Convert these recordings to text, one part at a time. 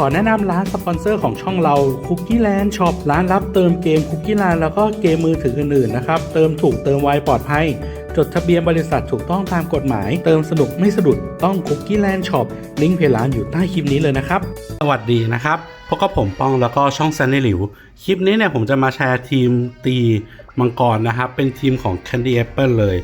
ขอแนะนำร้านสปอนเซอร์ของช่องเรา Cookie Land Shop ร้านรับเติมเกม Cookie Land แล้วก็เกมมือถืออื่นๆนะครับ เติมถูกเติมไวปลอดภัย จดทะเบียนบริษัทถูกต้องตามกฎหมาย เติมสนุกไม่สะดุดต้อง Cookie Land Shop ลิงก์เพจร้านอยู่ใต้คลิปนี้เลยนะครับ สวัสดีนะครับพบกับผมป้องแล้วก็ช่องแซนนี่หลิว คลิปนี้เนี่ยผมจะมาแชร์ทีมตีมังกรนะครับ เป็นทีมของ Candy Apple เลย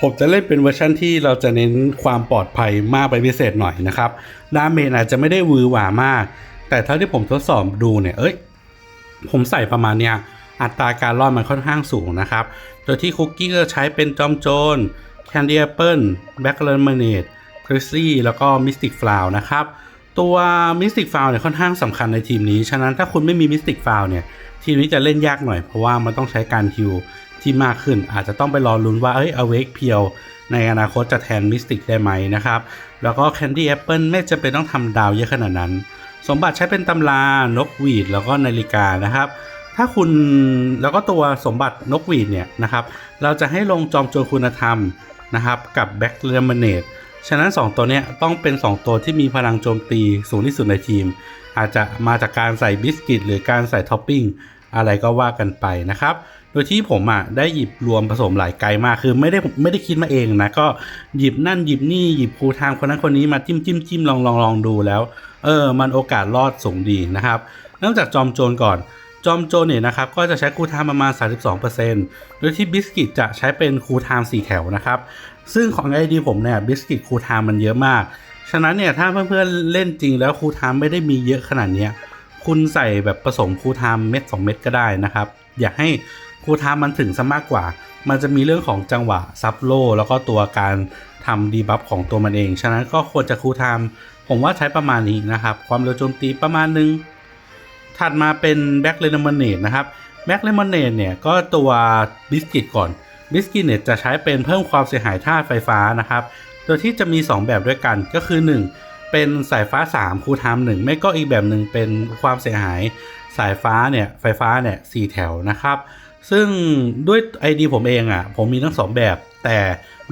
ผมจะเล่นเป็นเวอร์ชันที่เราจะเน้นความปลอดภัยมากไปนพิเศษหน่อยนะครับดาเมจอาจจะไม่ได้วือหวามาก แต่เท่าที่ผมทดสอบดูเนี่ยเอ้ยผมใส่ประมาณเนี้ยอัตราการรอดมันค่อนข้างสูงนะครับ โดยที่คุกกี้ก็ใช้เป็นจอมโจร Candy Apple Black Lemonade c r i s l y แล้วก็ Mystic Flower นะครับ ตัว Mystic Flower เนี่ยค่อนข้างสำคัญในทีมนี้ ฉะนั้นถ้าคุณไม่มี Mystic Flower เนี่ย ทีมนี้จะเล่นยากหน่อยเพราะว่ามันต้องใช้การฮิว ที่มากขึ้น อาจจะต้องไปรอลุ้นว่าเอ้ย Awake เพียวในอนาคตจะแทน Mystic ได้ไหมนะครับ แล้วก็ Candy Apple ไม่จะเป็นต้องทำดาวเยอะขนาดนั้น สมบัติใช้เป็นตำรานกหวีดแล้วก็นาฬิกานะครับ ถ้าคุณแล้วก็ตัวสมบัตินกหวีดเนี่ยนะครับ เราจะให้ลงจอมโจรคุณธรรมนะครับกับแบ็กเลมเนตฉะนั้น 2 ตัวเนี้ยต้องเป็น 2 ตัวที่มีพลังโจมตีสูงที่สุดในทีม อาจจะมาจากการใส่บิสกิตหรือการใส่ท็อปปิ้งอะไรก็ว่ากันไปนะครับ ดยที่ผมอะได้หยิบรวมผสมหลายไกลมากคือไม่ได้ไม่ได้คิดมาเองนะก็หยิบนั่นหยิบนี่หยิบครูทางคนนั้นคนนี้มาจิ้มจิ้มจิ้มลองลองลองดูแล้ว เออ มันโอกาสรอดสูงดีนะครับเริ่มจากจอมโจรก่อนจอมโจรเนี่ยนะครับก็จะใช้คูลไทม์ประมาณ 32%โดยที่บิสกิตจะใช้เป็นคูลไทม์4แถวนะครับ ซึ่งของไอดีผมเนี่ยบิสกิตคูลไทม์มันเยอะมาก ฉะนั้นเนี่ยถ้าเพื่อนๆเล่นจริงแล้วคูลไทม์ไม่ได้มีเยอะขนาดนี้คุณใส่แบบผสมคูลไทม์เม็ด2 เม็ดก็ได้นะครับ อยากให้ คูทม์มันถึงซะมากกว่า มันจะมีเรื่องของจังหวะซับโลแล้วก็ตัวการทำดีบัฟของตัวมันเอง ฉะนั้นก็ควรจะคูลไทม์ผมว่าใช้ประมาณนี้นะครับ ความเร็วโจมตีประมาณนึง ถัดมาเป็นแบ็กเลมอนเนดนะครับแบ็กเลมอนเนดเนี่ยก็ตัวบิสกิตก่อนบิสกิตเนี่ยจะใช้เป็นเพิ่มความเสียหายธาตุไฟฟ้านะครับ โดยที่จะมี 2 แบบด้วยกันก็คือ 1 เป็นสายฟ้า 3 คูลไทม์1ไม่ก็อีกแบบหนึ่งเป็นความเสียหายสายฟ้าเนี่ยไฟฟ้าเนี่ยสแถวนะครับ ซึ่งด้วย ID ผมเองอะ่ะ ผมมีทั้งสองแบบ แต่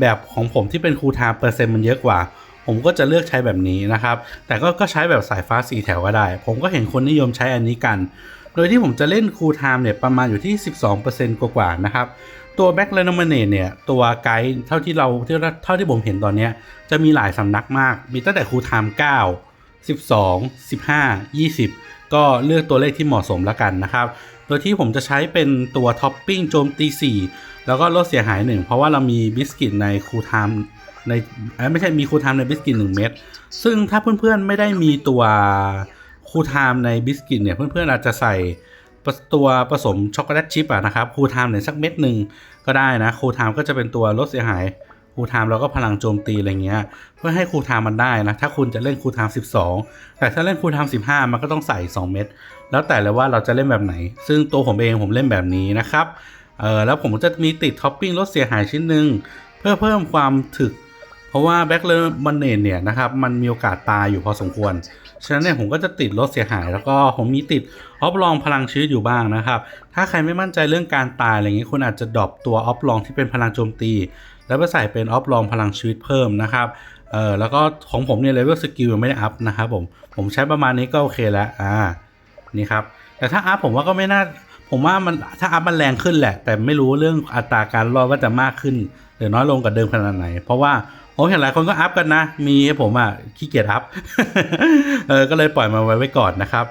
แบบของผมที่เป็นคูทม์เปอร์เซ็นต์มันเยอะกว่า ผมก็จะเลือกใช้แบบนี้นะครับ แต่ก็ก็ใช้แบบสายฟ้าสีแถวก็ได้ ผมก็เห็นคนนิยมใช้อันนี้กัน โดยที่ผมจะเล่นคูลไทม์เนี่ยประมาณอยู่ที่ 12%กว่าๆนะครับตัวแบ็กเลนมเนตเนี่ย ตัวไกด์เท่าที่เราเท่าที่ผมเห็นตอนนี้จะมีหลายสำนักมาก มีตั้งแต่ครูไทม์9 12 15 20 ก็เลือกตัวเลขที่เหมาะสมแล้วกันนะครับ โดยที่ผมจะใช้เป็นตัวท็อปปิ้งโจมตี 4 แล้วก็ลดเสียหาย 1 เพราะว่าเรามีบิสกิตในคูลไทม์ในไม่ใช่มีคูลไทม์ในบิสกิต1 เม็ดซึ่งถ้าเพื่อนๆไม่ได้มีตัวคูลไทม์ในบิสกิตเนี่ย เพื่อนๆอาจจะใส่ตัวผสมช็อกโกแลตชิพอะนะครับคูลไทม์เนี่ยสักเม็ดหนึ่งก็ได้นะคูลไทม์ก็จะเป็นตัวลดเสียหาย คูลไทม์แล้วก็พลังโจมตีอะไรเงี้ย เพื่อให้คูลไทม์มันได้นะ ถ้าคุณจะเล่นคูลไทม์12 แต่ถ้าเล่นคูลไทม์15 มันก็ต้องใส่ 2 เม็ดแล้วแต่เลยว่าเราจะเล่นแบบไหน ซึ่งตัวผมเองผมเล่นแบบนี้นะครับเออแล้วผมจะมีติดท็อปปิ้งลดเสียหายชิ้นหนึ่งเพื่อเพิ่มความถึก เพราะว่าแบ็กเลอร์มันเนตเนี่ยนะครับมันมีโอกาสตายอยู่พอสมควรฉะนั้นเนี่ยผมก็จะติดลดเสียหาย แล้วก็ผมมีติดออฟลองพลังชีวิตอยู่บ้างนะครับ ถ้าใครไม่มั่นใจเรื่องการตายอะไรเงี้ยคุณอาจจะดรอปตัวออฟลองที่เป็นพลังโจมตี แล้วไปใส่เป็นออฟลองพลังชีวิตเพิ่มนะครับเออแล้วก็ของผมเนี่ยเลเวลสกิลยังไม่ได้อัพนะครับผมผมใช้ประมาณนี้ก็โอเคแล้วอ่านี่ครับแต่ถ้าอัพผมว่าก็ไม่น่าผมว่ามันถ้าอัพมันแรงขึ้นแหละ แต่ไม่รู้เรื่องอัตราการรอดว่าจะมากขึ้น หรือน้อยลงกว่าเดิมขนาดไหน เพราะว่าผมเห็นหลายคนก็อัพกันนะ มีผมอะขี้เกียจอัพเออก็เลยปล่อยมาไว้ไว้ก่อนนะครับ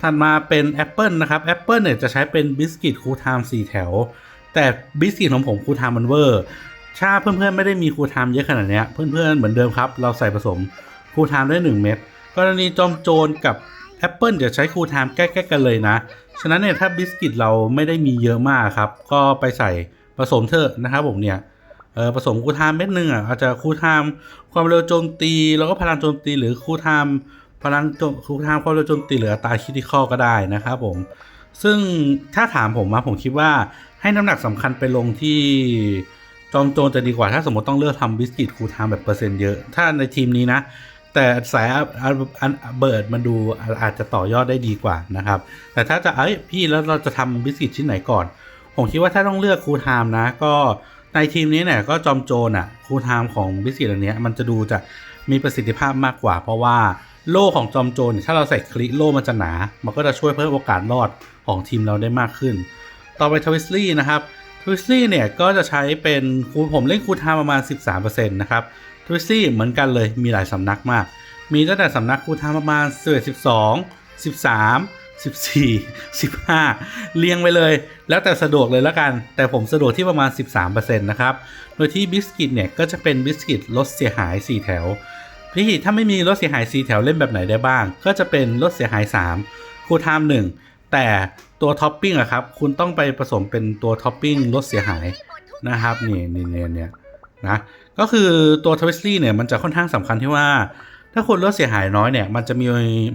ถัดมาเป็น Apple นะครับ Apple เนี่ยจะใช้เป็นบิสกิตคูลไทม์4แถว แต่บิสกิตของผมคูลไทม์มันเวอร์ ถ้าเพื่อนๆไม่ได้มีครูไทม์เยอะขนาดนี้เพื่อนๆเหมือนเดิมครับ เราใส่ผสมครูไทม์ได้ 1 เม็ดกรณีจอมโจรกับ Apple จะใช้ครูไทม์ใกล้ๆกันเลยนะ ฉะนั้นเนี่ยถ้าบิสกิตเราไม่ได้มีเยอะมากครับ ก็ไปใส่ผสมเถอะนะครับผมเนี่ยเออผสมคูลไทม์เม็ดหนึ่งอะอาจจะคูลไทม์ความเร็วโจมตี แล้วก็พลังโจมตี หรือคูลไทม์พลังโจมคูลไทม์ความเร็วโจมตีหรืออัตราคิดที่ข้อก็ได้นะครับผมซึ่งถ้าถามผมนะผมคิดว่าให้น้ำหนักสำคัญไปลงที่ จอมโจรจะดีกว่าถ้าสมมติต้องเลือกทำบิสกิตคูลไทม์แบบเปอร์เซ็นต์เยอะ ถ้าในทีมนี้นะ แต่สายอันเบิร์ดมันดูอาจจะต่อยอดได้ดีกว่านะครับ แต่ถ้าจะเอ้ยพี่แล้วเราจะทำบิสกิตชิ้นไหนก่อน ผมคิดว่าถ้าต้องเลือกคูลไทม์นะ ก็ในทีมนี้เนี่ยก็จอมโจรอะคูลไทม์ของบิสกิตอันนี้มันจะดูจะมีประสิทธิภาพมากกว่า เพราะว่าโล่ของจอมโจรถ้าเราใส่คลิโล่มันจะหนา มันก็จะช่วยเพิ่มโอกาสรอดของทีมเราได้มากขึ้น ต่อไปทวิสลี่นะครับ ทวิสลี่เนี่ยก็จะใช้เป็นคูผมเล่นคูลไทม์ประมาณ 13%นะครับทวิสลี่เหมือนกันเลยมีหลายสำนักมาก มีตั้งแต่สำนักคูลไทม์ประมาณ11 12 13 14 15 เรียงไปเลย แล้วแต่สะดวกเลยแล้วกัน แต่ผมสะดวกที่ประมาณ 13%นะครับ โดยที่บิสกิตเนี่ยก็จะเป็นบิสกิตลดเสียหาย 4 แถว พี่ถ้าไม่มีรถเสียหาย 4 แถวเล่นแบบไหนได้บ้าง ก็จะเป็นรถเสียหาย 3 คูลไทม์1แต่ ตัวท็อปปิ้งอะครับ คุณต้องไปผสมเป็นตัวท็อปปิ้งลดเสียหายนะครับนี่นี่เนี่ยเนี่ยนะก็คือตัวทวิสตี้เนี่ยมันจะค่อนข้างสำคัญที่ว่า ถ้าคุณลดเสียหายน้อยเนี่ย มันจะมี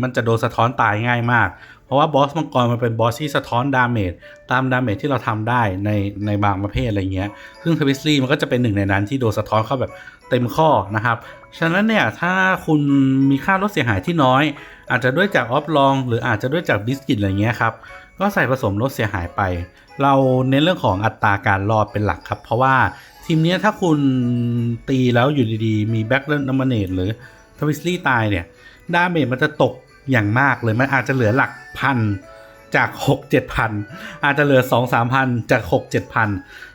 มันจะโดนสะท้อนตายง่ายมาก เพราะว่าบอสมังกรมันเป็นบอสที่สะท้อนดาเมจตามดาเมจที่เราทำได้ในในบางประเภทอะไรเงี้ยซึ่งทวิสตี้มันก็จะเป็นหนึ่งในนั้นที่โดนสะท้อนเข้าแบบเต็มข้อนะครับฉะนั้นเนี่ยถ้าคุณมีค่าลดเสียหายที่น้อย อาจจะด้วยจากออฟลอง หรืออาจจะด้วยจากบิสกิตอะไรเงี้ยครับ ก็ใส่ผสมลดเสียหายไป เราเน้นเรื่องของอัตราการรอดเป็นหลักครับ เพราะว่าทีมเนี้ยถ้าคุณตีแล้วอยู่ดีๆ มีแบ็คเลนนอมเนตหรือทวิสลี่ตายเนี่ยดาเมจมันจะตกอย่างมากเลยมันอาจจะเหลือหลักพันจาก 6 7พันอาจจะเหลือ 2 3พันจาก 6 7พัน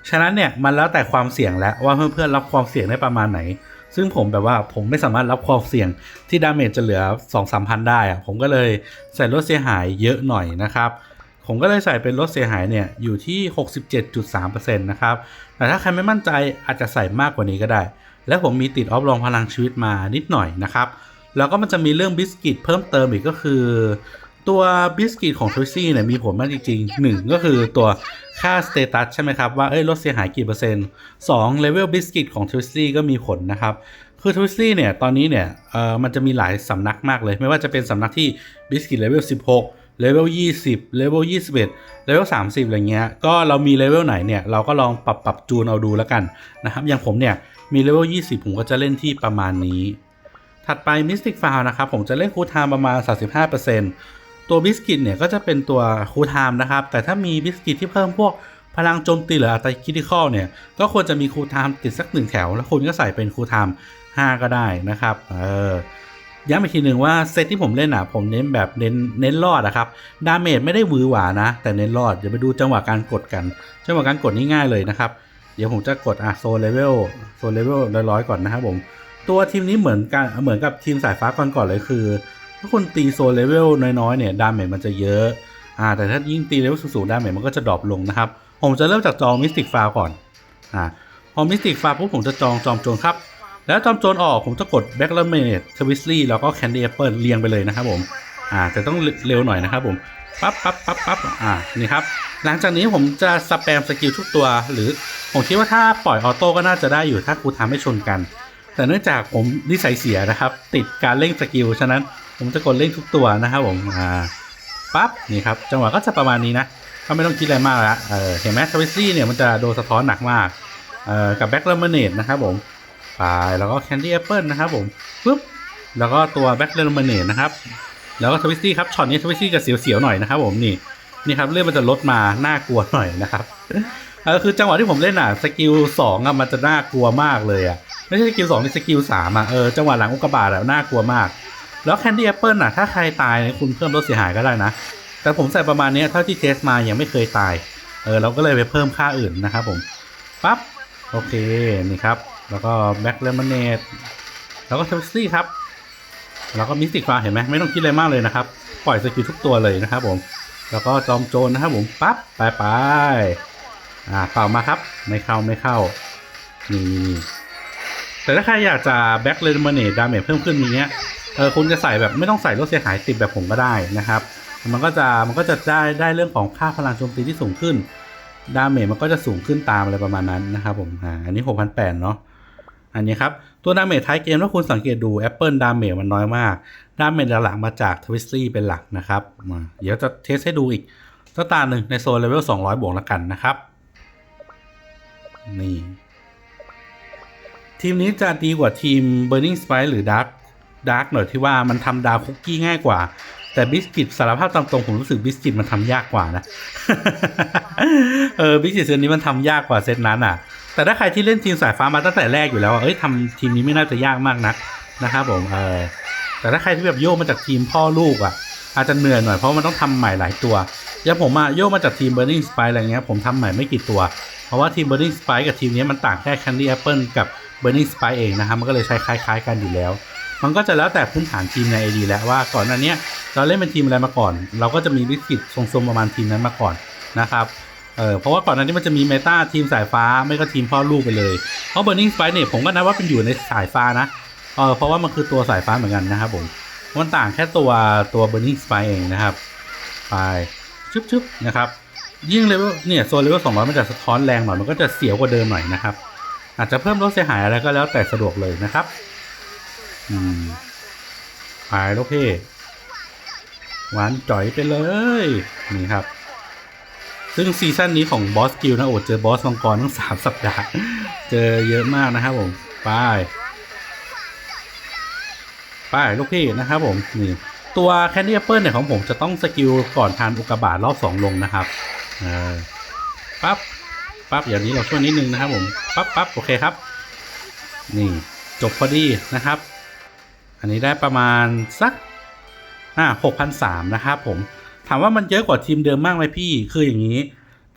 ฉะนั้นเนี่ยมันแล้วแต่ความเสี่ยงแล้วว่าเพื่อนๆรับความเสี่ยงได้ประมาณไหน ซึ่งผมแบบว่าผมไม่สามารถรับความเสี่ยงที่ดาเมจจะเหลือ 2 3พันได้อะผมก็เลยใส่ลดเสียหายเยอะหน่อยนะครับ ผมก็เลยใส่เป็นลดเสียหายเนี่ยอยู่ที่ 67.3%นะครับ แต่ถ้าใครไม่มั่นใจอาจจะใส่มากกว่านี้ก็ได้ และผมมีติดออฟลองพลังชีวิตมานิดหน่อยนะครับ แล้วก็มันจะมีเรื่องบิสกิตเพิ่มเติมอีกก็คือ ตัวบิสกิตของทวิซี่เนี่ยมีผลมากจริงๆหนึ่งก็คือตัวค่าสเตตัสใช่ไหมครับ ว่าเอ้ยลดเสียหายกี่เปอร์เซ็นต์สองเลเวลบิสกิตของทวิซี่ก็มีผลนะครับคือทวิซี่เนี่ย ตอนนี้เนี่ยเออมันจะมีหลายสำนักมากเลย ไม่ว่าจะเป็นสำนักที่บิสกิตเลเวล 16 เลเวล20เลเวล21เลเวล30 อะไรเงี้ย ก็เรามีเลเวลไหนเนี่ย เราก็ลองปรับปรับจูนเอาดูแล้วกันนะครับ อย่างผมเนี่ย มีเลเวล20 ผมก็จะเล่นที่ประมาณนี้ ถัดไป Mystic f o u l นะครับ ผมจะเล่นคูลไทม์ประมาณ 35%ตัวบิสกิตเนี่ยก็จะเป็นตัวคูลไทม์นะครับ แต่ถ้ามีบิสกิตที่เพิ่มพวกพลังโจมตีหรืออัตราคิติคอลเนี่ย ก็ควรจะมีคูลไทม์ติดสักหนึ่งแถว แล้วคุณก็ใส่เป็นคูลไทม์5ก็ได้นะครับ เออ ย้ำอีกทีหนึ่งว่าเซตที่ผมเล่นอะผมเน้นแบบเน้นเน้นรอดอะครับดาเมจไม่ได้วือหวานะ แต่เน้นรอดเดี๋ยวไปดูจังหวะการกดกัน จังหวะการกดนี่ง่ายเลยนะครับ เดี๋ยวผมจะกดอะโซเลเวลโซเลเวลร้อยๆก่อนนะครับผม ตัวทีมนี้เหมือนกันเหมือนกับทีมสายฟ้าก่อนก่อนเลยคือ ถ้าคุณตีโซเลเวลน้อยๆเนี่ยดาเมจมันจะเยอะอ่าแต่ถ้ายิ่งตีเลเวลสูงๆดาเมจมันก็จะดรอปลงนะครับผมจะเริ่มจากจองมิสติกฟาก่อนอ่าพอมิสติกฟาปุ๊บผมจะจองจอมโจรครับ แล้วจอมโจรออกผมจะกดแบ็กเลเมเนตทวิสลี่แล้วก็แคนดี้แอปเปิลเรียงไปเลยนะครับผมอ่าแต่ต้องเร็วหน่อยนะครับผมปั๊บปั๊บปั๊บปั๊บอ่านี่ครับหลังจากนี้ผมจะสแปมสกิลทุกตัว หรือผมคิดว่าถ้าปล่อยออโต้ก็น่าจะได้อยู่ถ้ากูทำให้ชนกัน แต่เนื่องจากผมนิสัยเสียนะครับ ติดการเล่งสกิลฉะนั้นผมจะกดเล่งทุกตัวนะครับผมอ่าปั๊บนี่ครับจังหวะก็จะประมาณนี้นะก็ไม่ต้องคิดอะไรมากละเออเห็นไหมทวิสซี่เนี่ยมันจะโดนสะท้อนหนักมากเอ่อกับแบ็กเลมเนตนะครับผม ไปแล้วก็แคนดี้แอปเปิลนะครับผมปึ๊บแล้วก็ตัวแบ็กเลมเนตนะครับ แล้วก็ทวิสซี่ครับช็อตนี้ทวิสซี่จะเสียวๆหน่อยนะครับผมนี่นี่ครับเลื่อนมันจะลดมาน่ากลัวหน่อยนะครับเออคือจังหวะที่ผมเล่นอะสกิลสองอะมันจะน่ากลัวมากเลยอะไม่ใช่สกิลสองนี่สกิลสามอะเออจังหวะหลังอุกกาบาตอะน่ากลัวมาก แล้วแคนดี้แอปเปิลอะถ้าใครตายคุณเพิ่มลดเสียหายก็ได้นะ แต่ผมใส่ประมาณนี้เท่าที่เทสมายังไม่เคยตายเออเราก็เลยไปเพิ่มค่าอื่นนะครับผมปั๊บโอเคนี่ครับ แล้วก็แบ็กเลมอนเนตแล้วก็เทสซี่ครับ แล้วก็มิสติกฟ้าเห็นไหมไม่ต้องคิดอะไรมากเลยนะครับ ปล่อยสกิลทุกตัวเลยนะครับผม แล้วก็จอมโจรนะครับผม ปั๊บ ไปไปอ่าเป่ามาครับ ไม่เข้าไม่เข้า นี่ แต่ถ้าใครอยากจะแบ็กเลนมาเนตดาเมจเพิ่มขึ้นอย่างเงี้ย เออคุณจะใส่แบบไม่ต้องใส่ลดเสียหายติดแบบผมก็ได้นะครับ มันก็จะมันก็จะได้ได้เรื่องของค่าพลังโจมตีที่สูงขึ้นดาเมจมันก็จะสูงขึ้นตามอะไรประมาณนั้นนะครับผม อ่า อันนี้ 6,800 เนาะ อันนี้ครับ ตัวดาเมจท้ายเกมถ้าคุณสังเกตดู Apple ดาเมจมันน้อยมาก ดาเมจหลักมาจากทวิสตี้เป็นหลักนะครับ เดี๋ยวจะเทสให้ดูอีกสักตาหนึ่งในโซนเลเวล200 บวกแล้วกันนะครับ นี่ ทีมนี้จะดีกว่าทีม Burning Sprite หรือ Dark Dark หน่อยที่ว่ามันทำดาวคุกกี้ง่ายกว่า แต่บิสกิตสารภาพตามตรงผมรู้สึกบิสกิตมันทำยากกว่านะ เออบิสกิตเซตนี้มันทำยากกว่าเซตนั้นอะ แต่ถ้าใครที่เล่นทีมสายฟ้ามาตั้งแต่แรกอยู่แล้วอะเอ้ยทำทีมนี้ไม่น่าจะยากมากนักนะครับผมเออแต่ถ้าใครที่แบบโยกมาจากทีมพ่อลูกอะ อาจจะเหนื่อยหน่อยเพราะมันต้องทำใหม่หลายตัวอย่างผมอะโยกมาจากทีม Burning Spike อะไรเงี้ยผมทำใหม่ไม่กี่ตัว เพราะว่าทีม Burning Spike กับทีมนี้มันต่างแค่ Candy Apple กับ Burning Spike เองนะครับมันก็เลยใช้คล้าย ๆ กันอยู่แล้ว มันก็จะแล้วแต่พื้นฐานทีมใน AD แล้วว่าก่อนหน้าเนี้ยเราเล่นเป็นทีมอะไรมาก่อน เราก็จะมีวิกฤตทรงๆประมาณทีมนั้นมาก่อนนะครับ เออเพราะว่าก่อนหน้านี้มันจะมีเมตาทีมสายฟ้าไม่ก็ทีมพ่อลูกไปเลย เพราะ Burning Spike เนี่ยผมก็นับว่าเป็นอยู่ในสายฟ้านะเออเพราะว่ามันคือตัวสายฟ้าเหมือนกันนะครับผมมันต่างแค่ตัวตัว Burning Spike เองนะครับไปชึบๆนะครับยิ่งเลเวลเนี่ยโซนเลเวลสองร้อยมันจะสะท้อนแรงหน่อยมันก็จะเสียวกว่าเดิมหน่อยนะครับ อาจจะเพิ่มลดเสียหายอะไรก็แล้วแต่สะดวกเลยนะครับอืมไปลูกเพ่หวานจ่อยไปเลยนี่ครับ ซึ่งซีซั่นนี้ของบอสกิลนะโอ้เจอบอสมังกรทั้งสามสัปดาห์ เจอเยอะมากนะครับผมไปไปลูกพี่นะครับผมนี่ตัวแคนดี้แอปเปิลเนี่ยของผมจะต้องสกิลก่อนทานอุกกาบาตรอบสองลงนะครับปั๊บปั๊บอย่างนี้เราช่วยนิดนึงนะครับผมปั๊บปั๊บโอเคครับ นี่จบพอดีนะครับ อันนี้ได้ประมาณสักอ่าหกพันสามนะครับผม ถามว่ามันเยอะกว่าทีมเดิมมากไหมพี่ คืออย่างนี้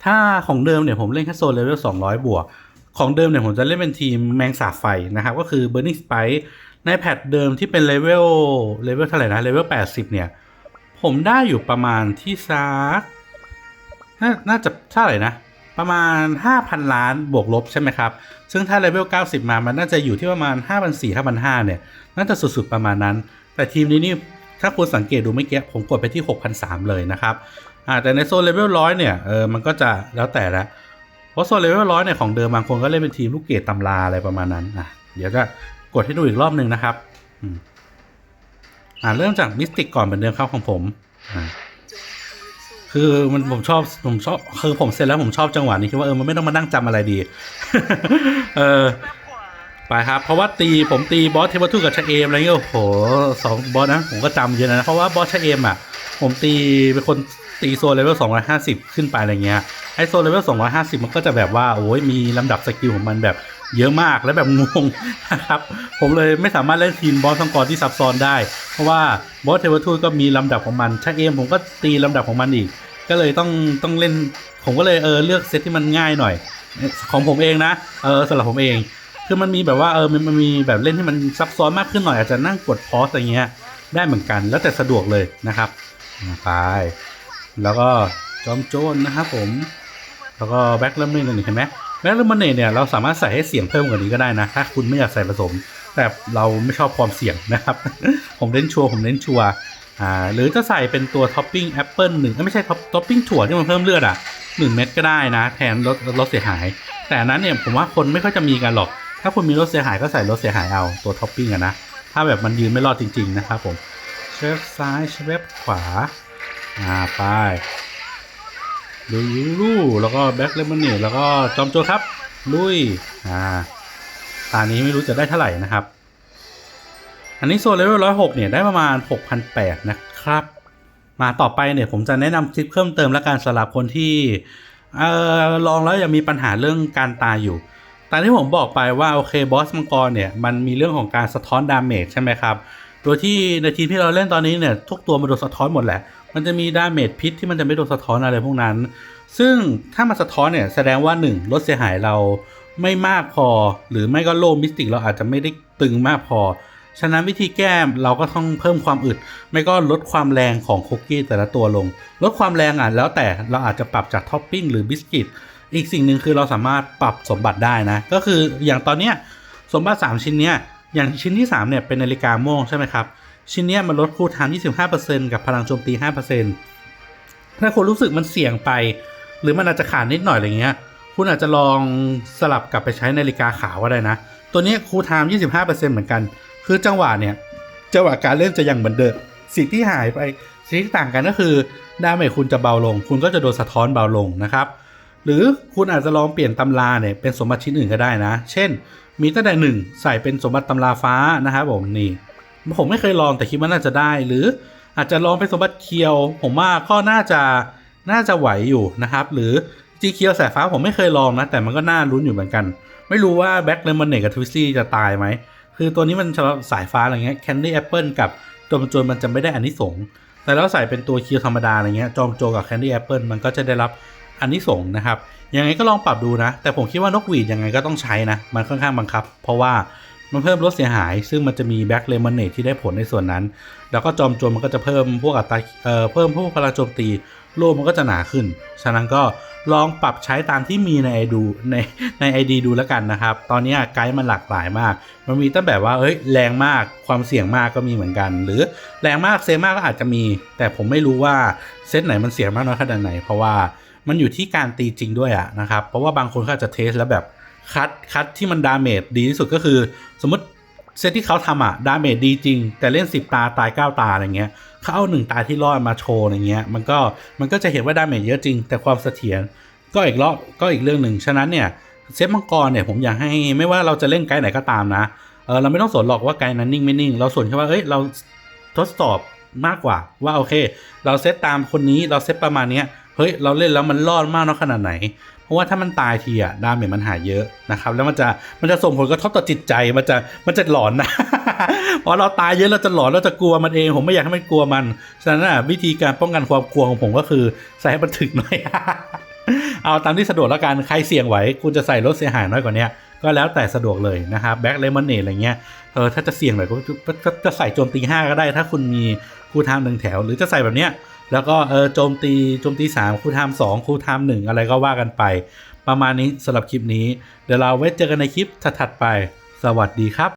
ถ้าของเดิมเนี่ยผมเล่นแค่โซนเลเวล200 บวก ของเดิมเนี่ยผมจะเล่นเป็นทีมแมงสาบไฟนะครับ ก็คือ Burning Spike ในแพทเดิมที่เป็นเลเวลเลเวลเท่าไหร่นะเลเวล80 เนี่ย ผมได้อยู่ประมาณที่ซักนน่าจะเท่าไหร่นะ ประมาณ 5,000 ล้านบวกลบใช่ไหมครับ ซึ่งถ้าเลเวล90 มามันน่าจะอยู่ที่ประมาณ 5,400 5,500 เนี่ย น่าจะสุดๆประมาณนั้น แต่ทีมนี้นี่ ถ้าคุณสังเกตดูเมื่อกี้ผมกดไปที่6,300เลยนะครับแต่ในโซนเลเวลร้อยเนี่ยเออมันก็จะแล้วแต่ละเพราะโซนเลเวลร้อยเนี่ยของเดิมบางคนก็เล่นเป็นทีมลูกเกดตำราอะไรประมาณนั้นอะเดี๋ยวจะกดให้ดูอีกรอบหนึ่งนะครับอ่าเริ่มจากมิสติกก่อนเหมือนเดิมครับของผมอ่าคือมันผมชอบผมชอบคือผมเสร็จแล้วผมชอบจังหวะนี้คือว่าเออมันไม่ต้องมานั่งจำอะไรดี เออ ไปครับ เพราะว่าตีผมตีบอสเทวทูตกับชเอมอะไรเงี้ยโอ้โหสองบอสนะผมก็จำเยอะนะ เพราะว่าบอสชเอมอะ ผมตีเป็นคนตีโซนเลเวล250ขึ้นไปอะไรเงี้ยไอโซนเลเวล250มันก็จะแบบว่าโอ้ยมีลำดับสกิลของมันแบบเยอะมากและแบบงงนะครับ ผมเลยไม่สามารถเล่นทีมบอสสังกรที่ซับซ้อนได้ เพราะว่าบอสเทวทูตก็มีลำดับของมันชเอมผมก็ตีลำดับของมันอีก ก็เลยต้องต้องเล่น ผมก็เลยเออเลือกเซตที่มันง่ายหน่อย ของผมเองนะเออสำหรับผมเอง คือมันมีแบบว่าเออมันมันมีแบบเล่นที่มันซับซ้อนมากขึ้นหน่อยอาจจะนั่งกดพอสอะไรเงี้ยได้เหมือนกันแล้วแต่สะดวกเลยนะครับไปแล้วก็จอมโจรนะครับผม แล้วก็แบ็คเลมอนเห็นไหมแบ็คเลมอนเนี่ยเราสามารถใส่ให้เสียงเพิ่มกว่านี้ก็ได้นะ ถ้าคุณไม่อยากใส่ผสม แต่เราไม่ชอบความเสี่ยงนะครับ ผมเน้นชัวร์ผมเน้นชัวร์อ่าหรือจะใส่เป็นตัวท็อปปิ้งแอปเปิลหนึ่งไม่ใช่ท็อปท็อปปิ้งถั่วที่มันเพิ่มเลือดอะหนึ่งเม็ดก็ได้นะ แทนลดลดเสียหาย แต่นนั้นเนี่ยผมว่าคนไม่ค่อยจะมีกันหรอก ถ้าคุณมีลดเสียหายก็ใส่ลดเสียหายเอาตัวท็อปปิ้งอะนะ ถ้าแบบมันยืนไม่รอดจริง ๆ นะครับผมเชฟซ้ายเชฟขวา อ่าไปดูยูรูแล้วก็แบ็คเลมอนเนดแล้วก็จอมโจครับ ลุย อ่า ตานี้ไม่รู้จะได้เท่าไหร่นะครับ อันนี้โซนเลเวลร้อยหกเนี่ยได้ประมาณหกพันแปดนะครับ มาต่อไปเนี่ยผมจะแนะนำทริปเพิ่มเติมและการสำหรับคนที่เอ่อลองแล้วยังมีปัญหาเรื่องการตายอยู่ ตามที่ผมบอกไปว่าโอเคบอสมังกรเนี่ยมันมีเรื่องของการสะท้อนดาเมจใช่ไหมครับ โดยที่ในทีมที่เราเล่นตอนนี้เนี่ยทุกตัวมันโดนสะท้อนหมดแหละ มันจะมีดาเมจพิษที่มันจะไม่โดนสะท้อนอะไรพวกนั้น ซึ่งถ้ามันสะท้อนเนี่ยแสดงว่า 1 ลดเสียหายเราไม่มากพอ หรือไม่ก็โลมิสติกเราอาจจะไม่ได้ตึงมากพอ ฉะนั้นวิธีแก้เราก็ต้องเพิ่มความอึด ไม่ก็ลดความแรงของคุกกี้แต่ละตัวลง ลดความแรงอะแล้วแต่เราอาจจะปรับจากท็อปปิ้งหรือบิสกิต อีกสิ่งหนึ่งคือเราสามารถปรับสมบัติได้นะ ก็คืออย่างตอนเนี้ยสมบัติ 3 ชิ้นเนี้ยอย่างชิ้นที่ 3เนี่ยเป็นนาฬิกาโม่งใช่ไหมครับ ชิ้นเนี้ยมันลดคูลไทม์25%กับพลังโจมตี 5%ถ้าคุณรู้สึกมันเสี่ยงไป หรือมันอาจจะขาดนิดหน่อยอะไรเงี้ย คุณอาจจะลองสลับกลับไปใช้นาฬิกาขาวก็ได้นะ ตัวนี้คูลไทม์25%เหมือนกัน คือจังหวะเนี่ยจังหวะการเล่นจะยังเหมือนเดิมสิ่งที่หายไปสิ่งที่ต่างกันก็คือดาเมจคุณจะเบาลง คุณก็จะโดนสะท้อนเบาลงนะครับ หรือคุณอาจจะลองเปลี่ยนตำราเนี่ยเป็นสมบัติชิ้นอื่นก็ได้นะ เช่น มีตั้งแต่หนึ่งใส่เป็นสมบัติตำราฟ้านะครับผมนี่ผมไม่เคยลองแต่คิดว่าน่าจะได้ หรืออาจจะลองเป็นสมบัติเคียว ผมว่าก็น่าจะน่าจะไหวอยู่นะครับ หรือจีเคียวสายฟ้าผมไม่เคยลองนะ แต่มันก็น่าลุ้นอยู่เหมือนกัน ไม่รู้ว่าแบ็คเลมอนเนกับทวิสซี่จะตายไหมคือตัวนี้มันสำหรับสายฟ้าอะไรเงี้ยแคนดี้แอปเปิลกับจอมโจรมันจะไม่ได้อันนี้สงแต่แล้วใส่เป็นตัวเคิวธรรมดาอะไรเงี้ยจอมโจรกับแคนดี้แอปเปิลมันก็จะได้รับ อันนี้สงนะครับ ยังไงก็ลองปรับดูนะ แต่ผมคิดว่านกหวีดยังไงก็ต้องใช้นะ มันค่อนข้างบังคับ เพราะว่ามันเพิ่มลดเสียหาย ซึ่งมันจะมีแบ็กเลมอนเนตที่ได้ผลในส่วนนั้น แล้วก็จอมโจรมันก็จะเพิ่มพวกอัตราเอ่อเพิ่มพวกพลังโจมตีโล่มันก็จะหนาขึ้น ฉะนั้นก็ลองปรับใช้ตามที่มีในไอดูในในไอดีดูแล้วกันนะครับ ตอนนี้ไกด์มันหลากหลายมาก มันมีตั้งแบบว่าเอ้ยแรงมากความเสี่ยงมากก็มีเหมือนกัน หรือแรงมากเซมากก็อาจจะมี แต่ผมไม่รู้ว่าเซตไหนมันเสี่ยงมากน้อยขนาดไหน เพราะว่า มันอยู่ที่การตีจริงด้วยอะนะครับ เพราะว่าบางคนเขาจะเทสแล้วแบบคัดคัดที่มันดาเมจดีที่สุดก็คือ สมมติเซตที่เขาทำอะดาเมจดีจริง แต่เล่น 10 ตาตาย 9 ตาอะไรเงี้ยเขาเอาหนึ่งตาที่รอดมาโชว์อย่างเงี้ยมันก็มันก็จะเห็นว่าดาเมจเยอะจริง แต่ความเสถียรก็อีกรอบก็อีกเรื่องหนึ่งฉะนั้นเนี่ยเซตมังกรเนี่ยผมอยากให้ไม่ว่าเราจะเล่นไกด์ไหนก็ตามนะเออเราไม่ต้องสนหรอกว่าไกด์นั้นนิ่งไม่นิ่ง เราสนแค่ว่าเอ้ยเราทดสอบมากกว่าว่าโอเค เราเซตตามคนนี้เราเซตประมาณเนี้ย เฮ้ยเราเล่นแล้วมันรอดมากน้อยขนาดไหน เพราะว่าถ้ามันตายทีอะดาเมจมันหายเยอะนะครับ แล้วมันจะมันจะส่งผลกระทบต่อจิตใจมันจะมันจะหลอนนะพอเราตายเยอะเราจะหลอนเราจะกลัวมันเอง ผมไม่อยากให้มันกลัวมันฉะนั้นนะวิธีการป้องกันความกลัวของผมก็คือใส่ให้มันถึกหน่อยเอาตามที่สะดวกแล้วกันใครเสี่ยงไหวคุณจะใส่ลดเสียหายน้อยกว่านี้ก็แล้วแต่สะดวกเลยนะครับแบ็คเลมอนเนอะไรเงี้ยเออถ้าจะเสี่ยงหน่อยก็จะใส่โจมตี5ก็ได้ ถ้าคุณมีคูลไทม์หนึ่งแถว หรือจะใส่แบบเนี้ย แล้วก็เออโจมตีโจมตีสามคู่ไทม์2คูลไทม์1อะไรก็ว่ากันไป ประมาณนี้สำหรับคลิปนี้ เดี๋ยวเราไว้เจอกันในคลิปถัดๆไป สวัสดีครับ